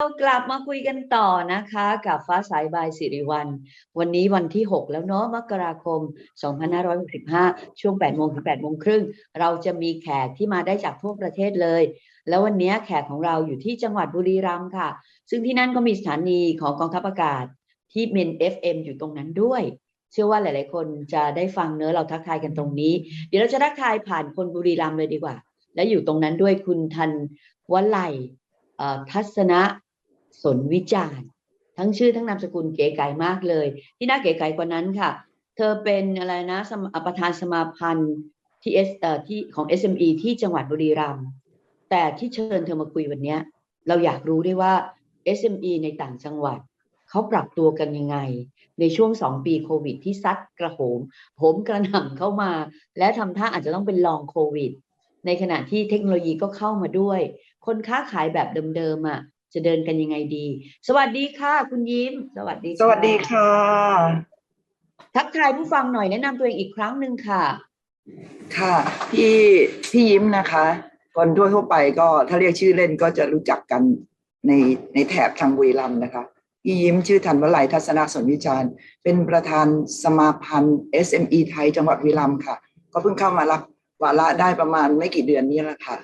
เรากลับมาคุยกันต่อนะคะ กับฟ้าสายบายสิริวัลวันนี้วันที่ 6 แล้วเนาะมกราคม 2565 ช่วง8โมงถึง8โมงครึ่งเราจะมีแขกที่มาได้จากทั่วประเทศเลย แล้ววันนี้แขกของเราอยู่ที่จังหวัดบุรีรัมย์ค่ะ ซึ่งที่นั่นก็มีสถานีของกองทัพอากาศที่เมน FM อยู่ตรงนั้นด้วย เชื่อว่าหลาย ๆ คนจะได้ฟังเนื้อเราทักทายกันตรงนี้ เดี๋ยวเราจะทักทายผ่านคนบุรีรัมย์เลยดีกว่า และอยู่ตรงนั้นด้วยคุณทันวลัยทัศนะ สนวิจารณ์ ทั้งชื่อทั้งนามสกุลเก๋ไก่มากเลย ที่น่าเก๋ไก่กว่านั้นค่ะ เธอเป็นอะไรนะสมประธานสมาพันธ์ที่เอสเอ่อที่ของ SME ที่จังหวัดบุรีรัมย์แต่ที่เชิญเธอมาคุยวันนี้เราอยากรู้ด้วยว่า SME ในต่างจังหวัดเขาปรับตัวกันยังไง ในช่วงสองปีโควิดที่ซัดกระโหมโหมกระหน่ำเข้ามา และทำท่าอาจจะต้องเป็นลองโควิด ในขณะที่เทคโนโลยีก็เข้ามาด้วย คนค้าขายแบบเดิมๆอะ จะเดินกันยังไงดี สวัสดีค่ะ คุณยิ้ม สวัสดีสวัสดีค่ะ ทักทายผู้ฟังหน่อยแนะนำตัวเองอีกครั้งหนึ่งค่ะ ค่ะ พี่พี่ยิ้มนะคะ คนทั่วทั่วๆไปก็ถ้าเรียกชื่อเล่นก็จะรู้จักกันในในแถบทางบุรีรัมย์นะคะพี่ยิ้มชื่อธันวลัยทัศนสนวิจารณ์ เป็นประธานสมาพันธ์ SME ไทยจังหวัดบุรีรัมย์ค่ะ ก็เพิ่งเข้ามารับวาระได้ประมาณไม่กี่เดือนนี้แหละค่ะ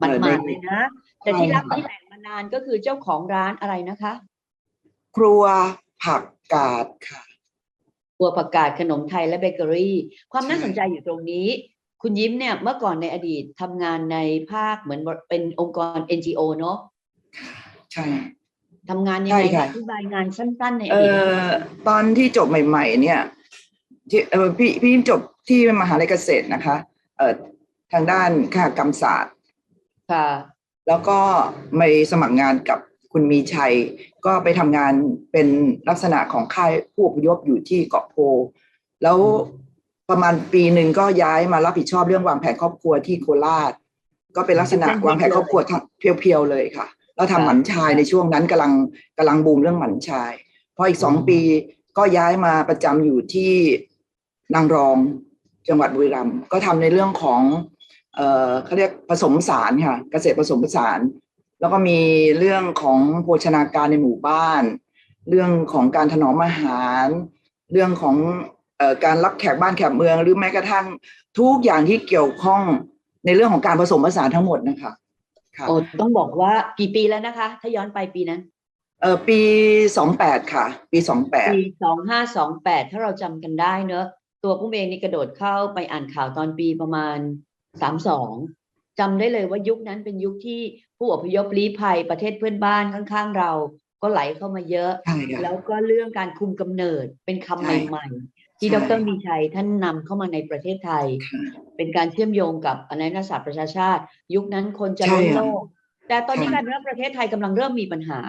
มันเออมาในเลยนะ แต่ที่รับที่แหลงมานานก็คือเจ้าของร้านอะไรนะคะ ครัวผักกาดค่ะ บัวประกาศขนมไทยและเบเกอรี่ ความใช่น่าสนใจอยู่ตรงนี้ คุณยิ้มเนี่ยเมื่อก่อนในอดีตทำงานในภาคเหมือนเป็นองค์กร NGO เนอะใช่ทำงานยังไงใช่ค่ะอธิบายงานสั้นๆในอเอ่ดีตอตอนที่จบใหม่ ๆ เนี่ยที่เออพี่พี่จบที่มหาลัยเกษตรนะคะ เอ่อทางด้านคหกรรมศาสตร์ ค่ะ แล้วก็ไปสมัครงานกับคุณมีชัย ก็ไปทำงานเป็นลักษณะของค่ายผู้อพยพอยู่ที่เกาะโพ แล้วประมาณปีหนึ่งก็ย้ายมารับผิดชอบเรื่องวางแผนครอบครัวที่โคราช ก็เป็นลักษณะวางแผนครอบครัวทั้งเพียวๆเลยค่ะแล้วทำหมันชายในช่วงนั้นกำลังกำลังบูมเรื่องหมันชาย พออีกสองปีก็ย้ายมาประจำอยู่ที่นางรองจังหวัดบุรีรัมย์ก็ทำในเรื่องของ เอ่อเขาเรียกผสมผสานค่ะ เกษตรผสมผสาน แล้วก็มีเรื่องของโภชนาการในหมู่บ้าน เรื่องของการถนอมอาหาร เรื่องของเอ่อการรับแขกบ้านแขกเมือง หรือแม้กระทั่งทุกอย่างที่เกี่ยวข้องในเรื่องของการผสมผสานทั้งหมดนะคะค่ะโอ้ต้องบอกว่ากี่ปีแล้วนะคะ ถ้าย้อนไปปีนั้น เอ่อปีสองแปดค่ะ ปีสองแปดปีสองห้าสองแปดถ้าเราจำกันได้เนอะตัวปุ้มเองนี่กระโดดเข้าไปอ่านข่าวตอนปีประมาณ สามสองจำได้เลยว่ายุคนั้นเป็นยุคที่ผู้อพยพลี้ภัยประเทศเพื่อนบ้านข้างๆเราก็ไหลเข้ามาเยอะใช่ค่ะแล้วก็เรื่องการคุมกำเนิดเป็นคำใช่ใหม่ๆ ที่ใช่ดรมีชัยท่านนำเข้ามาในประเทศไทยค่ะเป็นการเชื่อมโยงกับอนาศาสตร์ประชาชาติ ยุคนั้นคนจะใช่ล้นค่ะโลก แต่ตอนนี้ค่ะกลารเป็นว่าประเทศไทยกำลังเริ่มมีปัญหา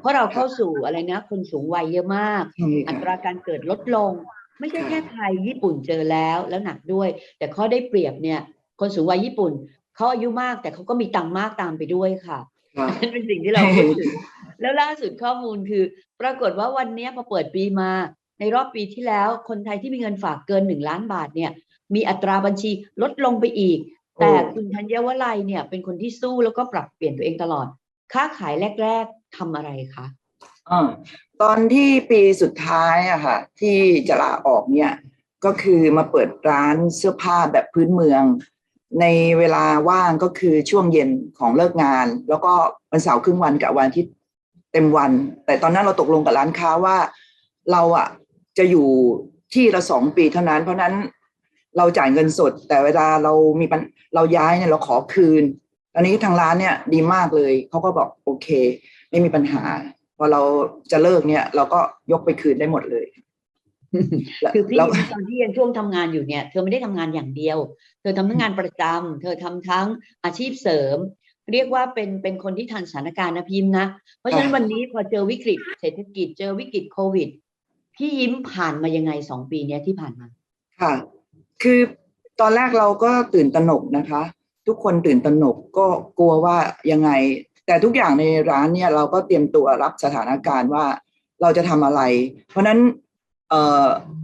เพราะเราเข้าสู่อะไรนะ คนสูงวัยเยอะมากใช่อัค่ะตราการเกิดลดลง ไม่ใช่ค่ะแค่ไทยญี่ปุ่นเจอแล้วแล้วหนักด้วย แต่ข้อได้เปรียบเนี่ย คนสูงวัยญี่ปุ่นเขาอายุมากแต่เขาก็มีตังค์มากตามไปด้วยค่ะค่ะนั่นเป็นสิ่งที่เราพูดถึงแล้วล่าสุดข้อมูลคือ ปรากฏว่าวันเนี้ยพอเปิดปีมา ในรอบปีที่แล้วคนไทยที่มีเงินฝากเกินหนึ่งล้านบาทเนี่ย มีอัตราบัญชีลดลงไปอีก แต่โอ้คุณธัญวลัยเนี่ยเป็นคนที่สู้แล้วก็ปรับเปลี่ยนตัวเองตลอด ค้าขายแรก ๆทำอะไรคะอ่าตอนที่ปีสุดท้ายอะค่ะ ที่จะลาออกเนี่ย ก็คือมาเปิดร้านเสื้อผ้าแบบพื้นเมือง ในเวลาว่างก็คือช่วงเย็นของเลิกงาน แล้วก็วันเสาร์ครึ่งวันกับวันอาทิตย์เต็มวัน แต่ตอนนั้นเราตกลงกับร้านค้าว่า เราอะจะอยู่ที่ละสองปีเท่านั้น เพราะนั้นเราจ่ายเงินสด แต่เวลาเรามีปัญเราย้ายเนี่ยเราขอคืนอันนี้ทางร้านเนี่ยดีมากเลยเขาก็บอกโอเค ไม่มีปัญหาพอเราจะเลิกเนี่ย เราก็ยกไปคืนได้หมดเลย คือพี่แล้วตอนที่ยังช่วงทำงานอยู่เนี่ยเธอไม่ได้ทำงานอย่างเดียว เธอทำทั้งงานประจำเธอทำทั้งอาชีพเสริม เรียกว่าเป็นเป็นคนที่ทันสถานการณ์นะพิมพ์นะ เพราะฉะนั้นค่ะวันนี้พอเจอวิกฤตเศรษฐกิจเจอวิกฤตโควิดพี่ยิ้มผ่านมายังไงสองปีเนี้ยที่ผ่านมา ค่ะ คือตอนแรกเราก็ตื่นตระหนกนะคะ ทุกคนตื่นตระหนกก็กลัวว่ายังไง แต่ทุกอย่างในร้านเนี่ยเราก็เตรียมตัวรับสถานการณ์ว่าเราจะทำอะไร เพราะฉะนั้นเอ่อ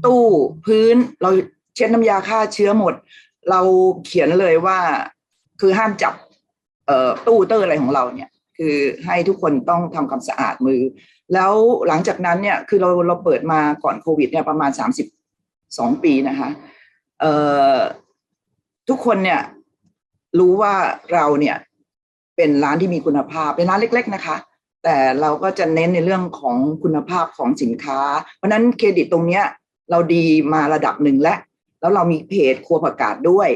ตู้พื้นเราเช็ดน้ำยาฆ่าเชื้อหมด เราเขียนเลยว่าคือห้ามจับตู้เตอร์อะไรของเราเนี่ยคือให้ทุกคนต้องทำความสะอาดมือ แล้วหลังจากนั้นเนี่ยคือเราเราเปิดมาก่อนโควิดเนี่ยประมาณสามสิบสองปีนะคะเอ่อทุกคนเนี่ยรู้ว่าเราเนี่ยเป็นร้านที่มีคุณภาพ เป็นร้านเล็ก ๆ นะคะ แต่เราก็จะเน้นในเรื่องของคุณภาพของสินค้า เพราะฉะนั้นเครดิตตรงเนี้ยเราดีมาระดับหนึ่งแล้ว แล้วเรามีเพจครัวผักกาดด้วย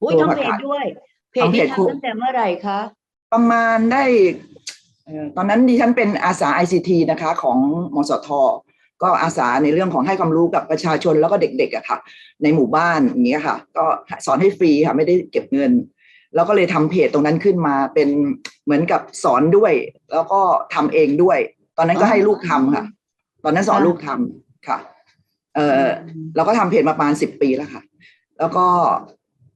อุ้ยตัวทำประเพจกาศด้วย เพจทำเพนี้จคู่ทำตั้งแต่เมื่อไหร่คะ ประมาณได้เอ่อตอนนั้นดิฉันเป็นอาสา ICT นะคะ ของมสท ก็อาสาในเรื่องของให้ความรู้กับประชาชนแล้วก็เด็กๆอะค่ะ ในหมู่บ้านอย่างเงี้ยค่ะ ก็สอนให้ฟรีค่ะ ไม่ได้เก็บเงิน แล้วก็เลยทำเพจตรงนั้นขึ้นมาเป็นเหมือนกับสอนด้วย แล้วก็ทำเองด้วย ตอนนั้นก็ให้ลูกทำค่ะ ตอนนั้นสอนลูกทำค่ะ เออเราก็ทำเพจมาประมาณสิบปีแล้วค่ะ แล้วก็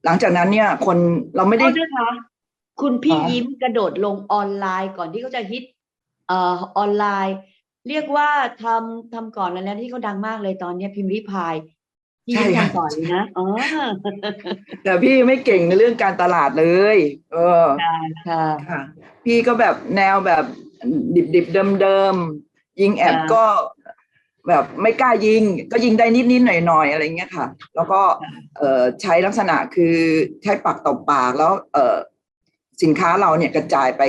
หลังจากนั้นเนี่ย คนเราไม่ได้โทษนะคะคุณพี่ค่ะยิ้มกระโดดลงออนไลน์ก่อนที่เขาจะฮิตเอ่อออนไลน์ เรียกว่าทำทำก่อนแล้วที่เขาดังมากเลยตอนเนี้ยพิมพ์ริพาย พี่ยิ้มทำก่อนเลยนะอ๋อแต่พี่ไม่เก่งในเรื่องการตลาดเลย เออค่ะค่ะพี่ก็แบบแนวแบบดิบดิบเดิมเดิมๆยิงแอดค่ะก็แบบไม่กล้ายิง ก็ยิงได้นิดนิดๆหน่อยหน่อยๆอะไรเงี้ยค่ะ แล้วก็เอ่อใช้ลักษณะคือใช้ปากต่อปากแล้ว เอ่อสินค้าเราเนี่ยกระจายไป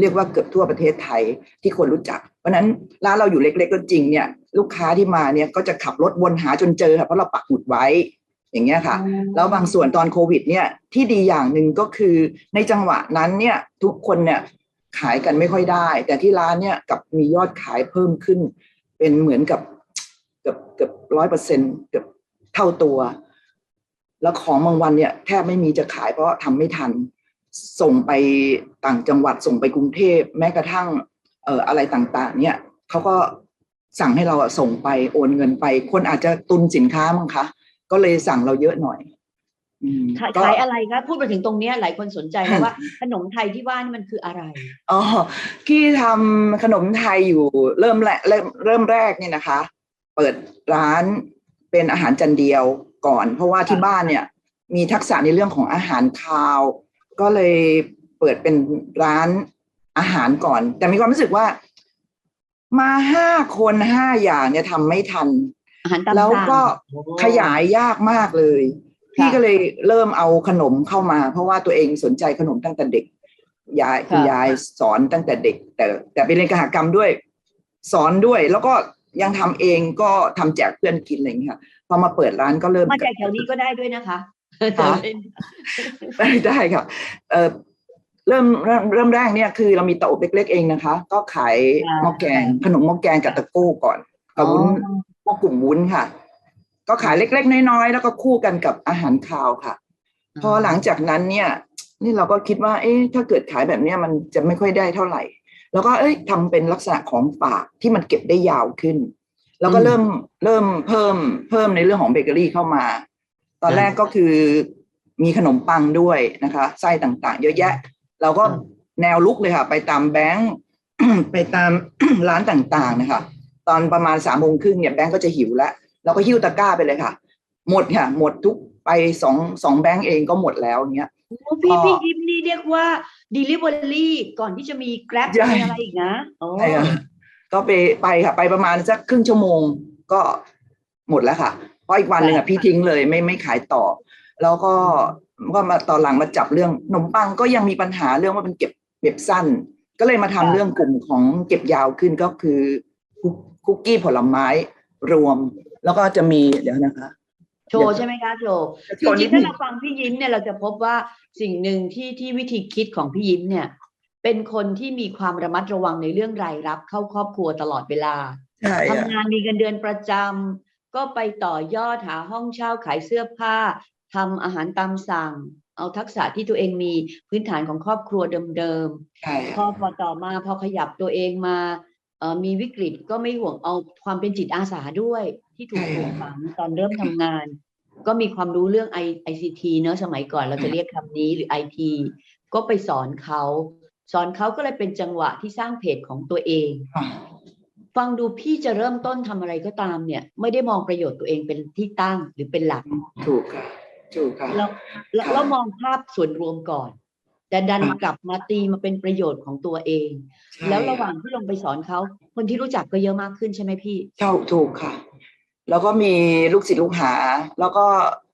เรียกว่าเกือบทั่วประเทศไทยที่คนรู้จัก เพราะฉะนั้นร้านเราอยู่เล็กๆก็จริงเนี่ยลูกค้าที่มาเนี่ยก็จะขับรถวนหาจนเจอค่ะเพราะเราปักหมุดไว้อย่างเงี้ยค่ะแล้วบางส่วนตอนโควิดเนี่ยที่ดีอย่างหนึ่งก็คือในจังหวะนั้นเนี่ยทุกคนเนี่ยขายกันไม่ค่อยได้ แต่ที่ร้านเนี่ยกลับมียอดขายเพิ่มขึ้น เป็นเหมือนกับเกือบเกือบร้อยเปอร์เซ็นเกือบเท่าตัว แล้วของบางวันเนี่ยแทบไม่มีจะขายเพราะทำไม่ทัน ส่งไปต่างจังหวัดส่งไปกรุงเทพแม้กระทั่งเอ่ออะไรต่างๆ เนี่ยเขาก็สั่งให้เราอะส่งไปโอนเงินไป คนอาจจะตุนสินค้ามั้งคะก็เลยสั่งเราเยอะหน่อยอืมขายก็ขายอะไรคะพูดมาถึงตรงเนี้ยหลายคนสนใจนะว่าขนมไทยที่ว่านี่มันคืออะไรอ๋อพี่ทำขนมไทยอยู่เริ่มแรกเริ่มเริ่มแรกเนี่ยนะคะ เปิดร้านเป็นอาหารจานเดียวก่อน เพราะว่าที่บ้านเนี่ย มีทักษะในเรื่องของอาหารคาว ก็เลยเปิดเป็นร้านอาหารก่อน แต่มีความรู้สึกว่า มาห้าคนห้าอย่างเนี่ยทำไม่ทันอาหารตามแล้วสั่งก็โอ้ขยายยากมากเลย พี่ก็เลยเริ่มเอาขนมเข้ามา เพราะว่าตัวเองสนใจขนมตั้งแต่เด็กยายคุณยายสอนตั้งแต่เด็ก แต่ แต่ไปเรียนกหกรรมด้วย สอนด้วยแล้วก็ยังทำเองก็ทำแจกเพื่อนกินอะไรอย่างเงี้ยค่ะพอมาเปิดร้านก็เริ่มมาจากแถวนี้ก็ได้ด้วยนะคะค่ะ ได้ได้ค่ะเออเริ่มเริ่มเริ่มแรกเนี่ยคือเรามีเตาอบเล็กๆเองนะคะ ก็ขายค่ะหม้อแกงขนมหม้อแกงกับตะโก้ก่อนกับวุ้นพวกกลุ่มวุ้นค่ะ ก็ขายเล็ก ๆ น้อยๆแล้วก็คู่กันกับอาหารคาวค่ะ พอหลังจากนั้นเนี่ย นี่เราก็คิดว่า เอ๊ะถ้าเกิดขายแบบเนี้ยมันจะไม่ค่อยได้เท่าไหร่ แล้วก็เอ้ยทำเป็นลักษณะของฝากที่มันเก็บได้ยาวขึ้น แล้วก็อืมเริ่มเริ่มเพิ่มเพิ่มในเรื่องของเบเกอรี่เข้ามา ตอนแรกก็คือมีขนมปังด้วยนะคะไส้ต่างๆ เยอะแยะ เราก็อืมแนวลุกเลยค่ะ ไปตามแบงค์ไปตามร้านต่างๆนะคะตอนประมาณสามโมงครึ่งเนี่ยแบงค์ก็จะหิวแล้วเราก็หิ้วตะกร้าไปเลยค่ะ หมดค่ะ หมดทุกไปสองสองแบงค์เองก็หมดแล้วเนี้ยโอ้พี่ก็พี่ยิ้มนี่เรียกว่า delivery ก่อนที่จะมี grab ใช่มีอะไรอีกนะโอ้ใช่ค่ะก็ไปไปค่ะ ไปประมาณสักครึ่งชั่วโมงก็หมดแล้วค่ะเพ ราะอีกวันหนึ่งอะพี่ทิ้งเลยไม่ไม่ขายต่อ แล้วก็ก็มาตอนหลังมาจับเรื่องขนมปังก็ยังมีปัญหาเรื่องว่ามันเก็บเก็บสั้น ก็เลยมาทำเรื่องกลุ่มของเก็บยาวขึ้นก็คือคุกคุกกี้ผลไม้รวม แล้วก็จะมีเดี๋ยวนะคะโชว์ใช่ไหมคะโชว์จะจโชว์นิริดงๆนึถ้างเราฟังพี่ยิ้มเนี่ยเราจะพบว่าสิ่งหนึ่งที่ที่วิธีคิดของพี่ยิ้มเนี่ย เป็นคนที่มีความระมัดระวังในเรื่องรายรับเข้าครอบครัวตลอดเวลาใช่อะทำงานมีเงินเดือนประจำ ก็ไปต่อยอดหาห้องเช่าขายเสื้อผ้าทำอาหารตามสั่ง เอาทักษะที่ตัวเองมีพื้นฐานของครอบครัวเดิมใช่ๆพออะพอต่อมาพอขยับตัวเองมาเอ่อมีวิกฤตก็ไม่ห่วงเอาความเป็นจิตอาสาด้วย ที่ถูกปลูกฝังตอนเริ่มทำงาน ก็มีความรู้เรื่อง I ICT เนอะสมัยก่อนเราจะเรียกคำนี้หรือ IT ก็ไปสอนเขาสอนเขาก็เลยเป็นจังหวะที่สร้างเพจของตัวเองอะ ฟังดูพี่จะเริ่มต้นทำอะไรก็ตามเนี่ย ไม่ได้มองประโยชน์ตัวเองเป็นที่ตั้งหรือเป็นหลักถูกค่ะถูกค่ะเราเราค่ะเรามองภาพส่วนรวมก่อน แต่ดันครับกลับมาตีมาเป็นประโยชน์ของตัวเองใช่แล้วระหว่างที่ลงไปสอนเขาคนที่รู้จักก็เยอะมากขึ้นใช่ไหมพี่เช่าถูกค่ะ แล้วก็มีลูกศิษย์ลูกหา แล้วก็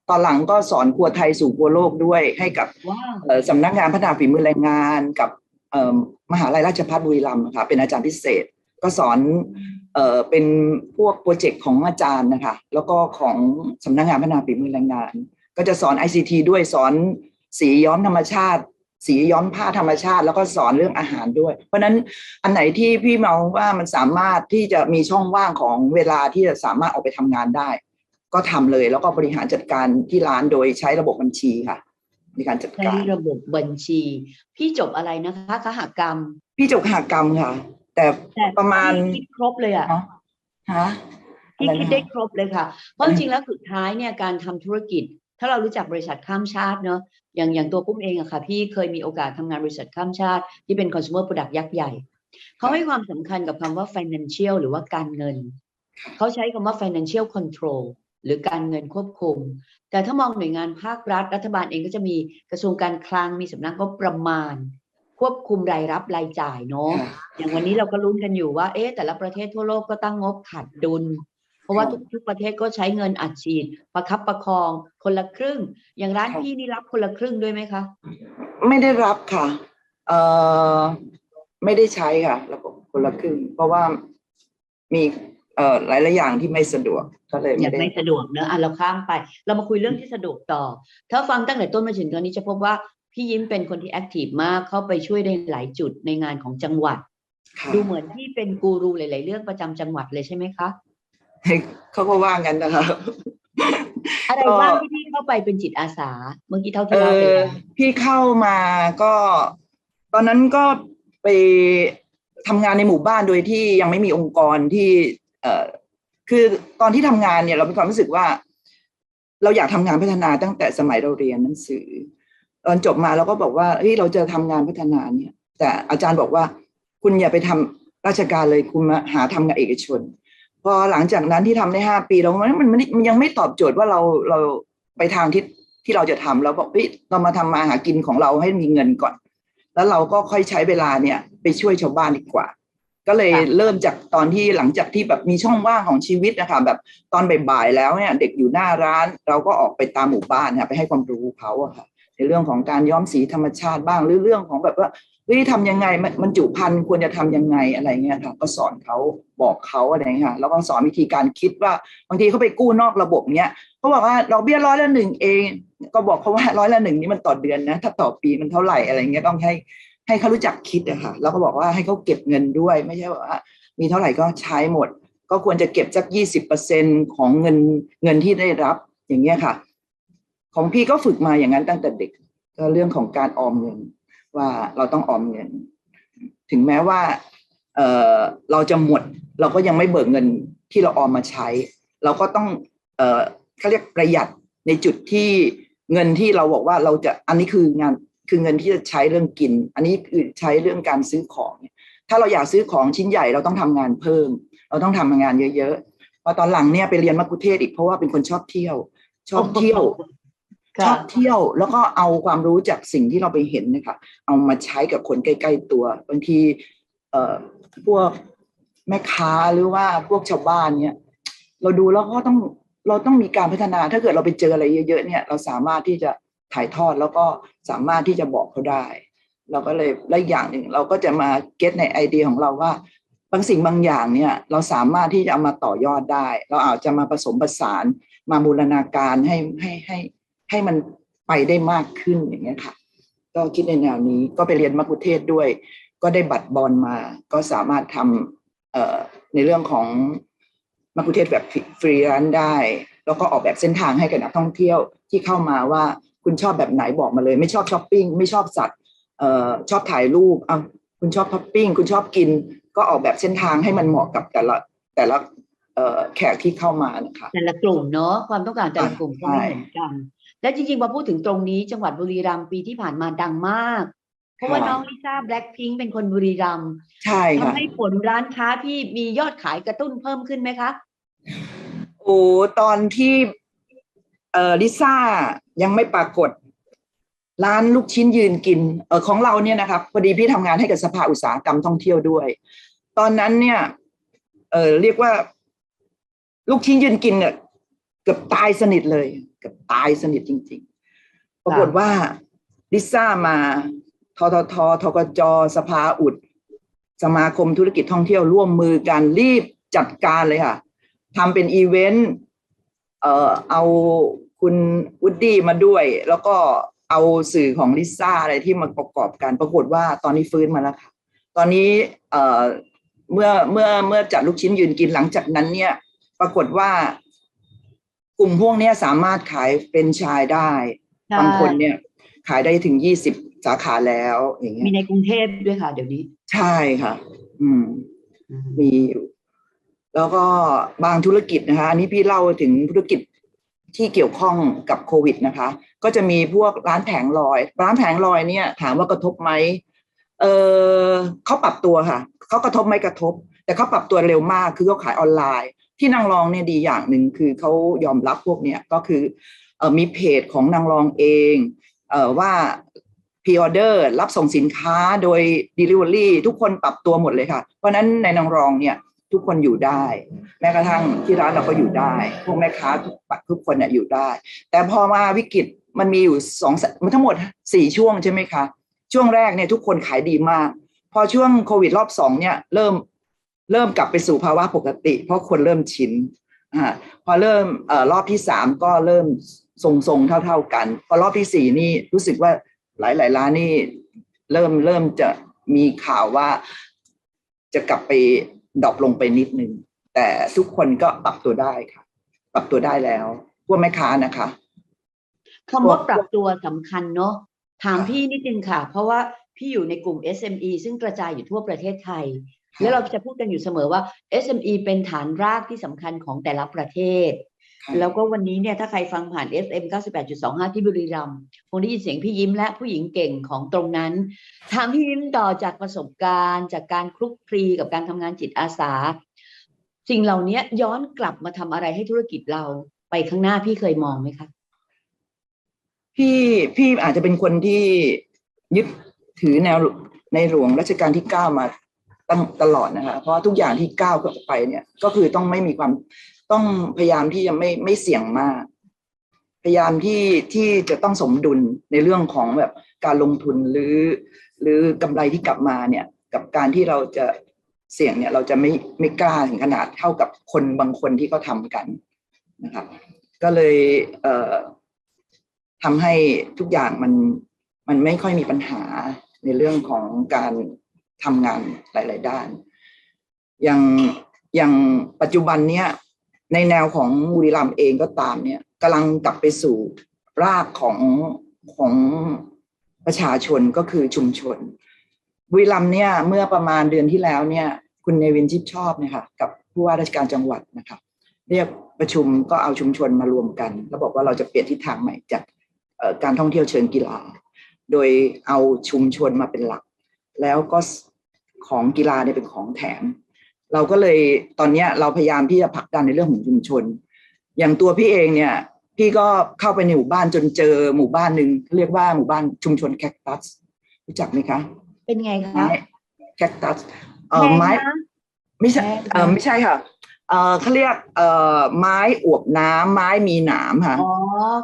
ตอนหลังก็สอนครัวไทยสู่ครัวโลกด้วยให้กับว้าวเอ่อสำนักงานพัฒนาฝีมือแรงงานกับเอ่อมหาลัยราชภัฏบุรีรัมย์ค่ะเป็นอาจารย์พิเศษ ก็สอนเอ่อเป็นพวกโปรเจกต์ของอาจารย์นะคะ แล้วก็ของสำนักงานพัฒนาฝีมือแรงงาน ก็จะสอน ICT ด้วยสอนสีย้อมธรรมชาติ สีย้อมผ้าธรรมชาติ แล้วก็สอนเรื่องอาหารด้วย เพราะฉะนั้นอันไหนที่พี่มองว่ามันสามารถที่จะมีช่องว่างของเวลาที่จะสามารถออกไปทำงานได้ ก็ทำเลยแล้วก็บริหารจัดการที่ร้านโดยใช้ระบบบัญชีค่ะในการจัดใช้การระบบบัญชี พี่จบอะไรนะคะคหกรรม พี่จบหากรรมค่ะ แต่แต่ประมาณพี่คิดครบเลยอะเนาะฮะพี่อะไรคิดนะได้ครบเลยค่ะ เพราะอืจมริงๆแล้วสุดท้ายเนี่ยการทำธุรกิจ ถ้าเรารู้จักบริษัทข้ามชาติเนอะอย่างอย่างตัวปุ้มเองอะค่ะ พี่เคยมีโอกาสทำงานบริษัทข้ามชาติ ที่เป็น consumer product ยักษ์ใหญ่ เขาให้ความสำคัญกับคำว่า financial หรือว่าการเงิน เขาใช้คำว่า financial control หรือการเงินควบคุม แต่ถ้ามองหน่วยงานภาครัฐ รัฐบาลเองก็จะมีกระทรวงการคลังมีสำนักงบประมาณ ควบคุมรายรับรายจ่ายเนาะค่ะอย่างวันนี้เราก็ลุ้นกันอยู่ว่า เอ๊ะแต่ละประเทศทั่วโลกก็ตั้งงบขาดดุล เพราะว่าครับทุกทุกประเทศก็ใช้เงินอัดฉีด ประคับประคองคนละครึ่ง อย่างร้านครับพี่นี่รับคนละครึ่งด้วยไหมคะ ไม่ได้รับค่ะ เอ่อไม่ได้ใช้ค่ะระบบคนละครึ่ง เพราะว่ามีเอ่อหลายๆอย่างที่ไม่สะดวกก็เลยอไม่ยากได้ไม่สะดวกเนอะอะเราข้ามไป เรามาคุยเรื่องที่สะดวกต่อ ถ้าฟังตั้งแต่ต้นมาถึงตอนนี้จะพบว่า พี่ยิ้มเป็นคนที่แอคทีฟมากเข้าไปช่วยในหลายจุดในงานของจังหวัดค่ะดูเหมือนที่เป็นกูรูหลาย ๆ เรื่องประจำจังหวัดเลยใช่ไหมคะเขาก็ว่ากันนะคะอะไรก็บ้างที่พี่เข้าไปเป็นจิตอาสาเมื่อกี้เท่าเอที่เล่าไปอแล้วพี่เข้ามาก็ ตอนนั้นก็ไปทำงานในหมู่บ้านโดยที่ยังไม่มีองค์กรที่ เอ่อคือตอนที่ทำงานเนี่ยเรามีความรู้สึกว่า เราอยากทำงานพัฒนาตั้งแต่สมัยเราเรียนหนังสือ ตอนจบมาเราก็บอกว่าเฮ้ยเราจะทำงานพัฒนาเนี่ย แต่อาจารย์บอกว่า คุณอย่าไปทำราชการเลยคุณมาหาทำงานเอกชน พอหลังจากนั้นที่ทำได้ห้าปีเรามันมันมันมันยังไม่ตอบโจทย์ว่าเราเราไปทางที่ที่เราจะทำเราบอกเฮ้ยเรามาทำมาหากินของเราให้มีเงินก่อน แล้วเราก็ค่อยใช้เวลาเนี่ย ไปช่วยชาวบ้านดีกว่า ก็เลยเริ่มจากตอนที่หลังจากที่แบบมีช่องว่างของชีวิตนะคะแบบตอนบ่ายๆแล้วเนี่ย เด็กอยู่หน้าร้าน เราก็ออกไปตามหมู่บ้านค่ะไปให้ความรู้เขาอะค่ะ ในเรื่องของการย้อมสีธรรมชาติบ้าง หรือเรื่องของแบบว่าเฮ้ยทำยังไงมันจุพันควรจะทำยังไงอะไรเงี้ยค่ะก็สอนเขาบอกเขาอะไรเงี้ยค่ะแล้วก็สอนวิธีการคิดว่าบางทีเขาไปกู้นอกระบบเนี้ยเขาบอกว่าดอกเบี้ยร้อยละหนึ่งเอง ก็บอกเขาว่าร้อยละหนึ่งนี้มันต่อเดือนนะ ถ้าต่อปีมันเท่าไหร่อะไรเงี้ยต้องให้ให้เขารู้จักคิดอะค่ะแล้วก็บอกว่าให้เขาเก็บเงินด้วย ไม่ใช่ว่ามีเท่าไหร่ก็ใช้หมด ก็ควรจะเก็บสักยี่สิบเปอร์เซ็นของเงินเงินที่ได้รับอย่างเงี้ยค่ะ ของพี่ก็ฝึกมาอย่างนั้นตั้งแต่เด็กก็เรื่องของการออมเงิน ว่าเราต้องออมเงิน ถึงแม้ว่าเออเราจะหมด เราก็ยังไม่เบิกเงินที่เราออมมาใช้ เราก็ต้องเออเขาเรียกประหยัดในจุดที่เงินที่เราบอกว่าเราจะอันนี้คืองานคือเงินที่จะใช้เรื่องกิน อันนี้คือใช้เรื่องการซื้อของ ถ้าเราอยากซื้อของชิ้นใหญ่เราต้องทำงานเพิ่ม เราต้องทำงานเยอะๆพอตอนหลังเนี่ยไปเรียนมักคุเทศอีกเพราะว่าเป็นคนชอบเที่ยว ชอบเที่ยว ชอบเที่ยวแล้วก็เอาความรู้จากสิ่งที่เราไปเห็นเนะคะเอามาใช้กับคนใกล้ ๆ ตัว บางที เอ่อพวกแม่ค้าหรือว่าพวกชาวบ้านเนี่ย เราดูแล้วก็ต้องเราต้องมีการพัฒนาถ้าเกิดเราไปเจออะไรเยอะๆเนี่ย เราสามารถที่จะถ่ายทอดแล้วก็สามารถที่จะบอกเขาได้ เราก็เลยและอีกอย่างหนึ่งเราก็จะมาเก็ตในไอเดียของเราว่า บางสิ่งบางอย่างเนี่ย เราสามารถที่จะเอามาต่อยอดได้ เราอาจจะมาผสมผสานมาบูรณาการให้ให้ให้ ให้มันไปได้มากขึ้นอย่างเงี้ยค่ะ ก็คิดในแนวนี้ก็ไปเรียนมักคุเทศก์ด้วย ก็ได้บัตรบอลมา ก็สามารถทำในเรื่องของมักคุเทศก์แบบฟรีแลนซ์ได้ แล้วก็ออกแบบเส้นทางให้กับนักท่องเที่ยวที่เข้ามาว่าคุณชอบแบบไหนบอกมาเลย ไม่ชอบช้อปปิ้งไม่ชอบสัตว์ชอบถ่ายรูปเอาคุณชอบช้อปปิ้งคุณชอบกิน ก็ออกแบบเส้นทางให้มันเหมาะกับแต่ละแต่ละแขกที่เข้ามานะคะแต่ละกลุ่มเนาะความต้องการแต่ละกลุ่มก็ไม่ใช่เหมือนกัน และจริงๆพอพูดถึงตรงนี้จังหวัดบุรีรัมย์ปีที่ผ่านมาดังมาก เพราะว่าน้องลิซ่าแบล็คพิงเป็นคนบุรีรัมย์ใช่ค่ะทำให้ผลร้านค้าพี่มียอดขายกระตุ้นเพิ่มขึ้นไหมคะโอ้ตอนที่เอ่อลิซ่ายังไม่ปรากฏ ร้านลูกชิ้นยืนกินเออของเราเนี่ยนะครับพอดีพี่ทำงานให้กับสภาอุตสาหกรรมท่องเที่ยวด้วย ตอนนั้นเนี่ย เออเรียกว่า ลูกชิ้นยืนกินเนี่ยเกือบตายสนิทเลยเกือบตายสนิทจริง ๆ ปรากฏว่าลิซ่ามาททททกจสภาอุด สมาคมธุรกิจท่องเที่ยวร่วมมือกันรีบจัดการเลยค่ะทำเป็นอีเวนต์เอ่อเอาคุณวูดดี้มาด้วย แล้วก็เอาสื่อของลิซ่าอะไรที่มาประกอบกันปรากฏว่าตอนนี้ฟื้นมาแล้วค่ะ ตอนนี้เอ่อเมื่อเมื่อเมื่อจัดลูกชิ้นยืนกินหลังจากนั้นเนี่ย ปรากฏว่า กลุ่มพวกเนี้ยสามารถขายเป็นไชายได้ใช่บางคนเนี่ยขายได้ถึงยี่สิบสาขาแล้วอย่างเงี้มียในกรุงเทพด้วยค่ะเดี๋ยวนี้ ใช่ค่ะอืมอืม มีอยู่แล้วก็บางธุรกิจนะคะอันนี้พี่เล่าถึงธุรกิจที่เกี่ยวข้องกับโควิดนะคะ ก็จะมีพวกร้านแผงลอย ร้านแผงลอยเนี่ย ถามว่ากระทบไหมเออเขาปรับตัวค่ะเขากระทบไหมกระทบ แต่เขาปรับตัวเร็วมากคือเขาขายออนไลน์ ที่นางรองเนี่ยดีอย่างหนึ่งคือเขายอมรับพวกเนี้ยก็คืออมีเพจของนางรองเองเอว่าพ r ออเดอร์รับส่งสินค้าโดย Delivery ทุกคนปรับตัวหมดเลยค่ะ เพราะฉะนั้นในนางรองเนี่ยทุกคนอยู่ได้ แม้กระทั่งที่ร้านเราก็อยู่ได้ พวกแม่ค้าทุกทุกคนเนี่ยอยู่ได้ แต่พอมาวิกฤตมันมีอยู่สองมันทั้งหมดสี่ช่วงใช่ไหมคะ ช่วงแรกเนี่ยทุกคนขายดีมาก พอช่วงโควิดรอบสองเนี่ยเริ่ม เริ่มกลับไปสู่ภาวะปกติ เพราะคนเริ่มชินอ่าพอเริ่มเอ่อรอบที่สามก็เริ่มทรงๆเท่า ๆกัน พอรอบที่สี่นี่รู้สึกว่าหลายๆร้านนี่เริ่มเริ่มจะมีข่าวว่าจะกลับไปดรอปลงไปนิดนึง แต่ทุกคนก็ปรับตัวได้ค่ะ ปรับตัวได้แล้วพวกแม่ค้านะคะคำว่าปรับตัวสำคัญเนาะถามค่ะพี่นิดนึงค่ะ เพราะว่าพี่อยู่ในกลุ่ม SME ซึ่งกระจายอยู่ทั่วประเทศไทย แล้วเราจะพูดกันอยู่เสมอว่า SME เป็นฐานรากที่สำคัญของแต่ละประเทศค่ะแล้วก็วันนี้เนี่ยถ้าใครฟังผ่าน FM 98.25 ที่บุรีรัมย์คงได้ยินเสียงพี่ยิ้มและผู้หญิงเก่งของตรงนั้นถามพี่ยิ้มต่อจากประสบการณ์ จากการคลุกคลีกับการทำงานจิตอาสา สิ่งเหล่านี้ย้อนกลับมาทำอะไรให้ธุรกิจเราไปข้างหน้าพี่เคยมองไหมคะพี่พี่อาจจะเป็นคนที่ยึดถือแนวในหลวงรัชกาลที่เก้ามา ตตลอดนะคะเพราะทุกอย่างที่ก้าวเข้าไปเนี่ย ก็คือต้องไม่มีความต้องพยายามที่จะไม่ไม่เสี่ยงมาก พยายามที่ที่จะต้องสมดุลในเรื่องของแบบการลงทุนหรือ หรือกำไรที่กลับมาเนี่ย กับการที่เราจะเสี่ยงเนี่ย เราจะไม่ไม่กล้าถึงขนาดเท่ากับคนบางคนที่เขาทำกันนะครับก็เลยเอ่อทำให้ทุกอย่างมันมันไม่ค่อยมีปัญหาในเรื่องของการ ทำงานหลาย ๆ ด้าน อย่างอย่างปัจจุบันเนี้ยในแนวของบุรีรัมย์เองก็ตามเนี่ยกำลังกลับไปสู่รากของของประชาชนก็คือชุมชนบุรีรัมย์เนี่ยเมื่อประมาณเดือนที่แล้วเนี่ย คุณเนวินชิดชอบเนี่ยค่ะกับผู้ว่าราชการจังหวัดนะคะเรียกประชุมก็เอาชุมชนมารวมกัน แล้วบอกว่าเราจะเปลี่ยนทิศทางใหม่จากเอ่อการท่องเที่ยวเชิงกีฬา โดยเอาชุมชนมาเป็นหลัก แล้วก็ ของกีฬาเนี่ยเป็นของแถม เราก็เลยตอนเนี้ยเราพยายามที่จะผลักดันในเรื่องของชุมชน อย่างตัวพี่เองเนี่ยพี่ก็เข้าไปในหมู่บ้านจนเจอหมู่บ้านหนึ่งเรียกว่าหมู่บ้านชุมชนแคคตัสรู้จักไหมคะ เป็นไงคะไม้แคคตัสเออแพงไม้นะไม่ใช่แพงเออไม่ใช่ค่ะเออเขาเรียกเอ่อไม้อวบน้ำไม้มีหนามค่ะอ๋อ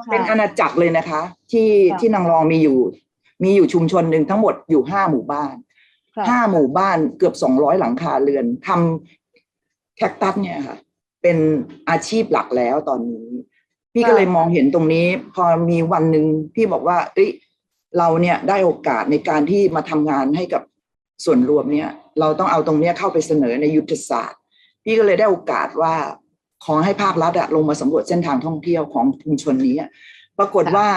ค่ะเป็นอาณาจักรเลยนะคะ ที่ค่ะที่นางรองมีอยู่ มีอยู่ชุมชนหนึ่งทั้งหมดอยู่ห้าหมู่บ้านค่ะ ห้าหมู่บ้านเกือบสองร้อยหลังคาเรือนทำแคคตัสเนี่ยค่ะ เป็นอาชีพหลักแล้วตอนนี้ พี่ก็เลยมองเห็นตรงนี้ พอมีวันหนึ่งพี่บอกว่า เอ้ย เราเนี่ยได้โอกาสในการที่มาทำงานให้กับส่วนรวมเนี่ย เราต้องเอาตรงเนี้ยเข้าไปเสนอในยุทธศาสตร์ พี่ก็เลยได้โอกาสว่าขอให้ภาครัฐอะลงมาสำรวจเส้นทางท่องเที่ยวของชุมชนนี้อะปรากฏว่า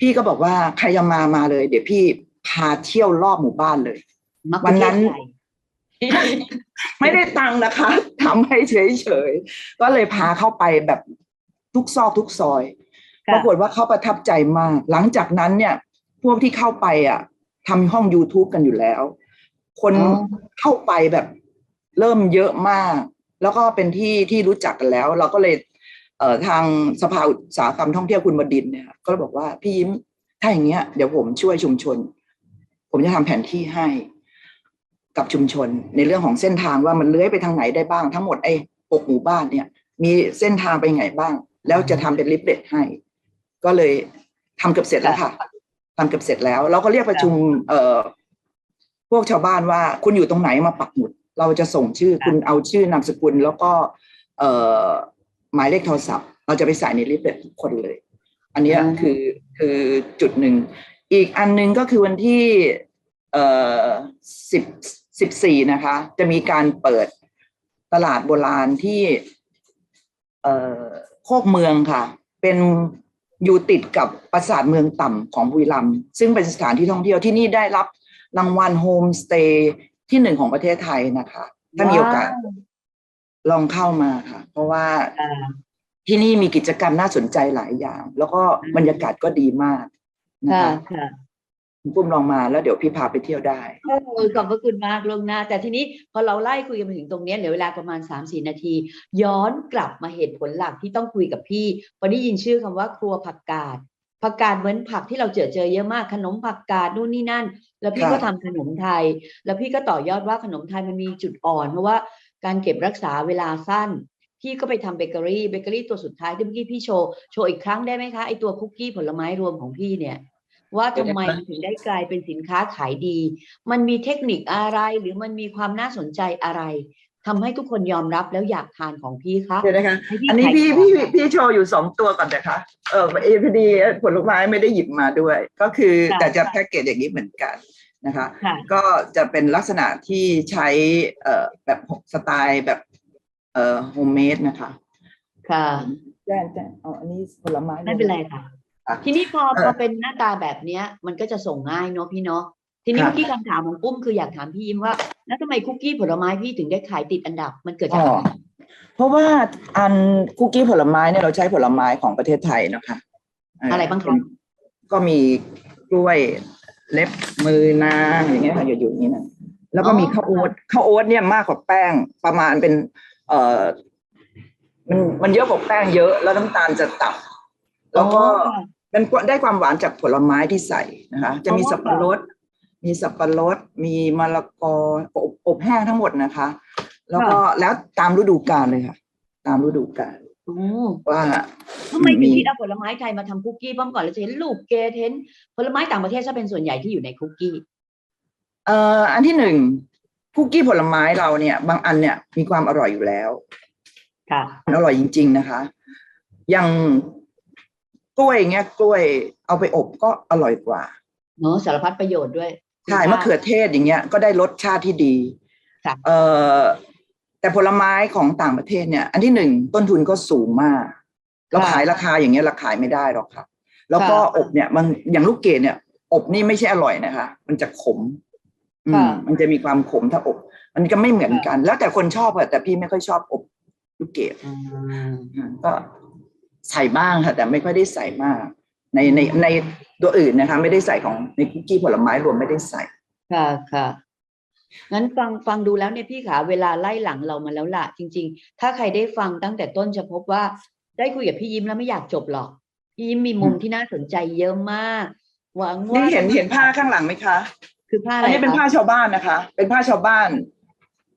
พี่ก็บอกว่าใครจะมามาเลย เดี๋ยวพี่พาเที่ยวรอบหมู่บ้านเลย มักวันนั้นประเทศไทยไม่ได้ตังค์นะคะทำให้เฉยๆก็เลยพาเข้าไปแบบทุกซอกทุกซอยค่ะปรากฏว่าเขาประทับใจมาก หลังจากนั้นเนี่ย พวกที่เข้าไปอะทำห้อง YouTube กันอยู่แล้ว คนอ๋อเข้าไปแบบเริ่มเยอะมาก แล้วก็เป็นที่ที่รู้จักกันแล้ว เราก็เลยเอ่อทางสภาอุตสาหกรรมท่องเที่ยวคุณบดินทร์เนี่ย ก็บอกว่าพี่ยิ้มถ้าอย่างเงี้ยเดี๋ยวผมช่วยชุมชน ผมจะทำแผนที่ให้ กับชุมชน ในเรื่องของเส้นทางว่ามันเลื้อยไปทางไหนได้บ้าง ทั้งหมดไอ้หกหมู่บ้านเนี่ย มีเส้นทางไปไงบ้าง แล้วจะทำเป็นลิฟเลตให้ ก็เลยทำเกือบเสร็จแล้วค่ะทำเกือบเสร็จแล้ว เราก็เรียกประชุม เอ่อพวกชาวบ้านว่าคุณอยู่ตรงไหนมาปักหมุด เราจะส่งชื่อคุณเอาชื่อนามสกุล แล้วก็ เอ่อหมายเลขโทรศัพท์ เราจะไปใส่ในลิฟเลตทุกคนเลย อันเนี้ยอืมคือคือจุดหนึ่ง อีกอันหนึงก็คือวันที่ เอ่อสิบ สิบสี่นะคะ จะมีการเปิดตลาดโบราณที่เโคกเมืองค่ะ เป็นอยู่ติดกับปราสาทเมืองต่ำของบุรีรัมย์ซึ่งเป็นสถานที่ท่องเที่ยวที่นี่ได้รับรางวัลโฮมสเตย์ที่หนึ่งของประเทศไทยนะคะ ถ้ามีโอกาสลองเข้ามาค่ะ เพราะว่าที่นี่มีกิจกรรมน่าสนใจหลายอย่าง แล้วก็บรรยากาศก็ดีมากนะคะ คะค่ะคุณปุ้มลองมาแล้วเดี๋ยวพี่พาไปเที่ยวได้โอ้ยขอบพระคุณมากลวงหน้า แต่ทีนี้พอเราไล่คุยกันมาถึงตรงเนี้ยเหลือเวลาประมาณ3 4นาที ย้อนกลับมาเหตุผลหลักที่ต้องคุยกับพี่พอได้ยินชื่อคำว่าครัวผักกาดผักกาดเหมือนผักที่เราเจอเจอเยอะมากขนมผักกาดนู่นนี่นั่น แล้วพี่ครับก็ทำขนมไทย แล้วพี่ก็ต่อยอดว่าขนมไทยมันมีจุดอ่อน เพราะว่าการเก็บรักษาเวลาสั้นพี่ก็ไปทำเบเกอรี่เบเกอรี่ตัวสุดท้ายที่เมื่อกี้พี่โชว์โชว์อีกครั้งได้ไหมคะไอตัวคุกกี้ผลไม้รวมของพี่เนี่ย ว่าทำไมมันถึงได้กลายเป็นสินค้าขายดี มันมีเทคนิคอะไรหรือมันมีความน่าสนใจอะไรทำให้ทุกคนยอมรับแล้วอยากทานของพี่คะเดี๋ยวนะคะให้อันนี้ขายพี่ของพี่พี่โชว์อยู่สองตัวก่อนนะคะเออเอพอดีผลไม้ไม่ได้หยิบมาด้วย ก็คือค่ะแต่จะแพ็กเกจอย่างนี้เหมือนกันนะคะค่ะก็จะเป็นลักษณะที่ใช้เอ่อแบบสไตล์แบบเอ่อโฮมเมดนะคะ ค่ะแจ้งแจ้งเอาอันนี้ผลไม้ไม่เป็นไรค่ะค่ะ ทีนี้พอเอ่อพอเป็นหน้าตาแบบเนี้ย มันก็จะส่งง่ายเนาะพี่เนาะทีนี้ครับเมื่อกี้คำถามของปุ้มคืออยากถามพี่ยิ้มว่า แล้วทำไมคุกกี้ผลไม้พี่ถึงได้ขายติดอันดับมันเกิดอ๋จากออะไรเพราะว่าอันคุกกี้ผลไม้เนี่ยเราใช้ผลไม้ของประเทศไทยนะคะเอะไรบ้างคะก็มีกล้วยเล็บมือนางอย่างเงี้ยค่ะอยู่อยู่อย่างนี้นะแล้วก็มีข้าวโอ๊ตข้าวโอ๊ตเนี่ยมากกว่าแป้งประมาณเป็น เอ่อมันมันเยอะกว่าแป้งเยอะแล้วน้ำตาลจะต่ำแล้วก็อ๋อค่ะ มันได้ความหวานจากผลไม้ที่ใส่นะคะ จะมีอ๋อสับปะรด มีสับปะรด มีมะละกออบอบแห้งทั้งหมดนะคะ แล้วก็แล้วตามฤดูกาลเลยค่ะ ตามฤดูกาลโอ้ว่าทำไมถึงมีคิดเอาผลไม้ไทยมาทำคุกกี้บ้างก่อนเราจะเห็นลูกเกดเห็นผลไม้ต่างประเทศซะเป็นส่วนใหญ่ที่อยู่ในคุกกี้เอ่ออันที่หนึ่งคุกกี้ผลไม้เราเนี่ย บางอันเนี่ยมีความอร่อยอยู่แล้ว ค่ะมันอร่อยจริง ๆ นะคะ อย่าง กล้วยเงี้ยกล้วยเอาไปอบก็อร่อยกว่าเนาะสารพัดประโยชน์ด้วยใช่คุณมะเขือเทศอย่างเงี้ยก็ได้รสชาติที่ดีค่ะเอ่อแต่ผลไม้ของต่างประเทศเนี่ย อันที่หนึ่งต้นทุนก็สูงมาก เราขายราคาอย่างเงี้ยเราขายไม่ได้หรอกค่ะ แล้วก็อบเนี่ยมันอย่างลูกเกดเนี่ย อบนี่ไม่ใช่อร่อยนะคะ มันจะขม อืมมันจะมีความขมถ้าอบ มันก็ไม่เหมือนกัน แล้วแต่คนชอบอะแต่พี่ไม่ค่อยชอบอบลูกเกดอืมอืมก็ ใส่บ้างค่ะ แต่ไม่ค่อยได้ใส่มาก ในในในตัวอื่นนะคะ ไม่ได้ใส่ของในคุกกี้ผลไม้รวมไม่ได้ใส่ ค่ะค่ะงั้นฟังฟังดูแล้วเนี่ยพี่ขาเวลาไล่หลังเรามาแล้วล่ะ จริง ๆ ถ้าใครได้ฟังตั้งแต่ต้นจะพบว่าได้คุยกับพี่ยิ้มแล้วไม่อยากจบหรอกพี่ยิ้มมีมุมที่น่าสนใจเยอะมาก หวังว่านี่เห็นเห็นผ้าข้างหลังไหมคะ คือผ้าอะอัไรนนี้เป็นคะผ้าชาวบ้านนะคะ เป็นผ้าชาวบ้าน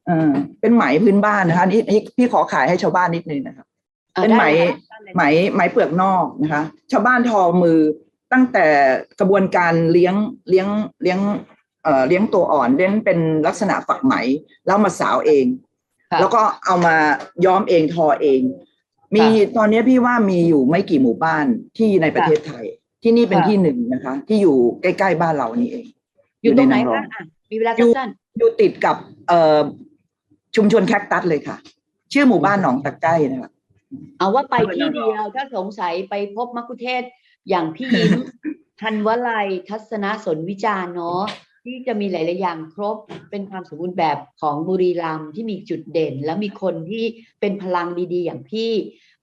เออเป็นไหมพื้นบ้านนะคะอันนี่พี่ขอขายให้ชาวบ้านนิดนึงนะคะอ่า เป็นไหมด้เลยไหมไหมเปลือกนอกนะคะ ชาวบ้านทอมือตั้งแต่กระบวนการเลี้ยงเลี้ยงเลี้ยงเอ่อเลี้ยงตัวอ่อนเลี้ยงเป็นลักษณะฝักไหม แล้วมาสาวเองค่ะแล้วก็เอามาย้อมเองทอเอง มีค่ะตอนนี้พี่ว่ามีอยู่ไม่กี่หมู่บ้านที่ในประเทศไทย ที่นี่เป็นค่ะที่หนึ่งนะคะ ที่อยู่ใกล้ๆบ้านเรานี่เอง อยู่ตรงไหนางรอคะงอะมีเวลาอยู่สั้นอยู่ติดกับเอ่อชุมชนแคคตัสเลยค่ะ ชื่อหมู่บ้านหนองตะไก้นะคะๆ เอาว่าไปเป็นที่นางรองเดียวถ้าสงสัยไปพบมักคุเทศก์อย่างพี่ยิ้มทันวลัยทัศนสนวิจารณ์เนาะที่จะมีหลาย ๆ อย่างครบเป็นความสมบูรณ์แบบของบุรีรัมย์ที่มีจุดเด่น และมีคนที่เป็นพลังดี ๆ อย่างพี่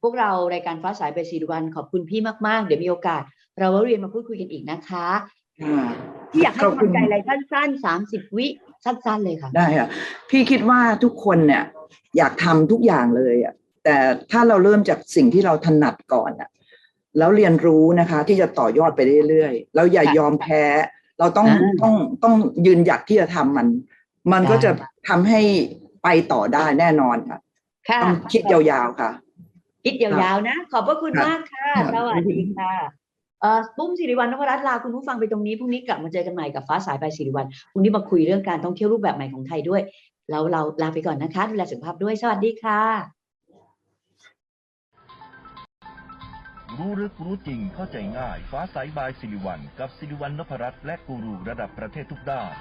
พวกเรารายการฟ้าสายไปสีวันขอบคุณพี่มาก ๆ เดี๋ยวมีโอกาส เราเรียนมาพูดคุยกันอีกนะคะอ่าที่อยากให้ขอบกำคุลัณงใจอะไรสั้นๆสามสิบวิสั้น ๆ เลยค่ะ ได้ค่ะ พี่คิดว่าทุกคนเนี่ย อยากทำทุกอย่างเลยอะ แต่ถ้าเราเริ่มจากสิ่งที่เราถนัดก่อนอะแล้วเรียนรู้นะคะ ที่จะต่อยอดไปเรื่อยๆเราอย่ายอมแพ้ เราต้องอ่าต้องต้องยืนหยัดที่จะทำมัน มันก็ได้จะทำให้ไปต่อได้แน่นอนค่ะค่ะต้องคิดยาวๆค่ะ คิดยาวๆนะ ขอบพระคุณครับมากค่ะครับสวัสดีค่ะเอ่อปุ้มสิริวัลนพรัตน์ลาคุณผู้ฟังไปตรงนี้พรุ่งนี้กลับมาเจอกันใหม่กับฟ้าสายไปสิริวัลพรุ่งนี้มาคุยเรื่องการท่องเที่ยวรูปแบบใหม่ของไทยด้วย แล้วเราลาไปก่อนนะคะดูแลสุขภาพด้วยสวัสดีค่ะ รู้ลึกรู้จริงเข้าใจง่าย ฟ้าใสบายสิริวัน กับสิริวันนพรัตน์และกูรูระดับประเทศทุกด้าน